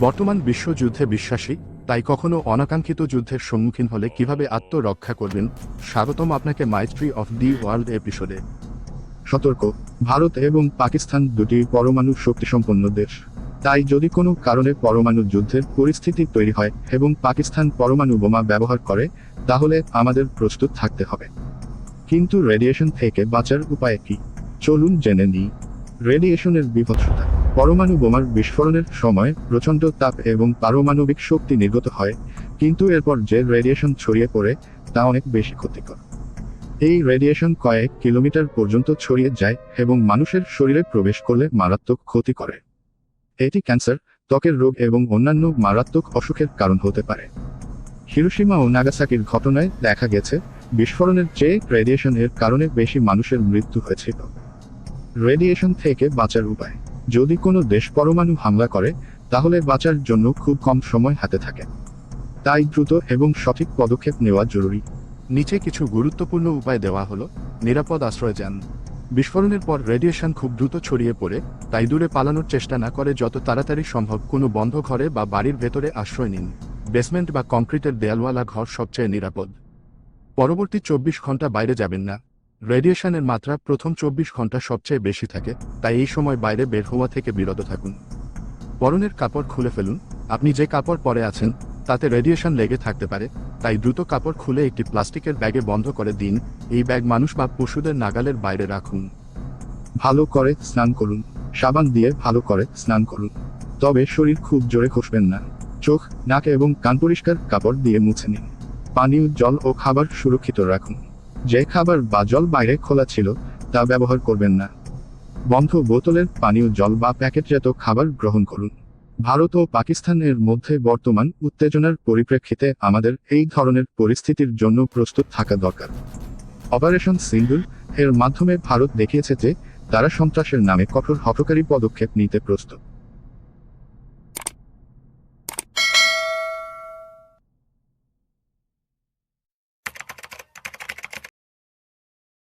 বর্তমান বিশ্বযুদ্ধে বিশ্বাসী, তাই কখনো অনাকাঙ্ক্ষিত যুদ্ধের সম্মুখীন হলে কীভাবে আত্মরক্ষা করবেন? স্বাগতম আপনাকে মাইস্ট্রি অফ দি ওয়ার্ল্ড এপিসোডে সতর্ক, ভারত এবং পাকিস্তান দুটি পরমাণু শক্তিসম্পন্ন দেশ। তাই যদি কোনো কারণে পরমাণু যুদ্ধের পরিস্থিতি তৈরি হয় এবং পাকিস্তান পরমাণু বোমা ব্যবহার করে, তাহলে আমাদের প্রস্তুত থাকতে হবে। কিন্তু রেডিয়েশন থেকে বাঁচার উপায় কি? চলুন জেনে নিই। রেডিয়েশনের বিভৎসতা। পরমাণু বোমার বিস্ফোরণের সময় প্রচণ্ড তাপ এবং পারমাণবিক শক্তি নির্গত হয়, কিন্তু এরপর যে রেডিয়েশন ছড়িয়ে পড়ে, তা অনেক বেশি ক্ষতিকর। এই রেডিয়েশন কয়েক কিলোমিটার পর্যন্ত ছড়িয়ে যায় এবং মানুষের শরীরে প্রবেশ করলে মারাত্মক ক্ষতি করে। এটি ক্যান্সার, ত্বকের রোগ এবং অন্যান্য মারাত্মক অসুখের কারণ হতে পারে। হিরোশিমা ও নাগাসাকির ঘটনায় দেখা গেছে, বিস্ফোরণের চেয়ে রেডিয়েশন এর কারণে বেশি মানুষের মৃত্যু হয়েছিল। রেডিয়েশন থেকে বাঁচার উপায়। যদি কোনো দেশ পরমাণু হামলা করে, তাহলে বাঁচার জন্য খুব কম সময় হাতে থাকে। তাই দ্রুত এবং সঠিক পদক্ষেপ নেওয়া জরুরি। নিচে কিছু গুরুত্বপূর্ণ উপায় দেওয়া হলো, নিরাপদ আশ্রয় যান। বিস্ফোরণের পর রেডিয়েশন খুব দ্রুত ছড়িয়ে পড়ে, তাই দূরে পালানোর চেষ্টা না করে যত তাড়াতাড়ি সম্ভব কোনো বন্ধ ঘরে বা বাড়ির ভেতরে আশ্রয় নিন। বেসমেন্ট বা কংক্রিটের দেয়ালওয়ালা ঘর সবচেয়ে নিরাপদ। পরবর্তী চব্বিশ ঘণ্টা বাইরে যাবেন না। রেডিয়েশনের মাত্রা প্রথম চব্বিশ ঘণ্টা সবচেয়ে বেশি থাকে, তাই এই সময় বাইরে বের হওয়া থেকে বিরত থাকুন। পরনের কাপড় খুলে ফেলুন। আপনি যে কাপড় পরে আছেন, তাতে রেডিয়েশন লেগে থাকতে পারে, তাই দ্রুত কাপড় খুলে একটি প্লাস্টিকের ব্যাগে বন্ধ করে দিন। এই ব্যাগ মানুষ বা পশুদের নাগালের বাইরে রাখুন। ভালো করে স্নান করুন। সাবান দিয়ে ভালো করে স্নান করুন। তবে শরীর খুব জোরে খসবেন না। চোখ, নাক এবং কান পরিষ্কার কাপড় দিয়ে মুছে নিন। পানীয়, জল ও খাবার সুরক্ষিত রাখুন। যে খাবার বা জল বাইরে খোলা ছিল, তা ব্যবহার করবেন না। বন্ধ বোতলের পানীয় জল বা প্যাকেটজাত খাবার গ্রহণ করুন। ভারত ও পাকিস্তানের মধ্যে বর্তমান উত্তেজনার পরিপ্রেক্ষিতে আমাদের এই ধরনের পরিস্থিতির জন্য প্রস্তুত থাকা দরকার। অপারেশন সিন্দুর এর মাধ্যমে ভারত দেখিয়েছে যে, তারা সন্ত্রাসের নামে কঠোর হঠকারী পদক্ষেপ নিতে প্রস্তুত।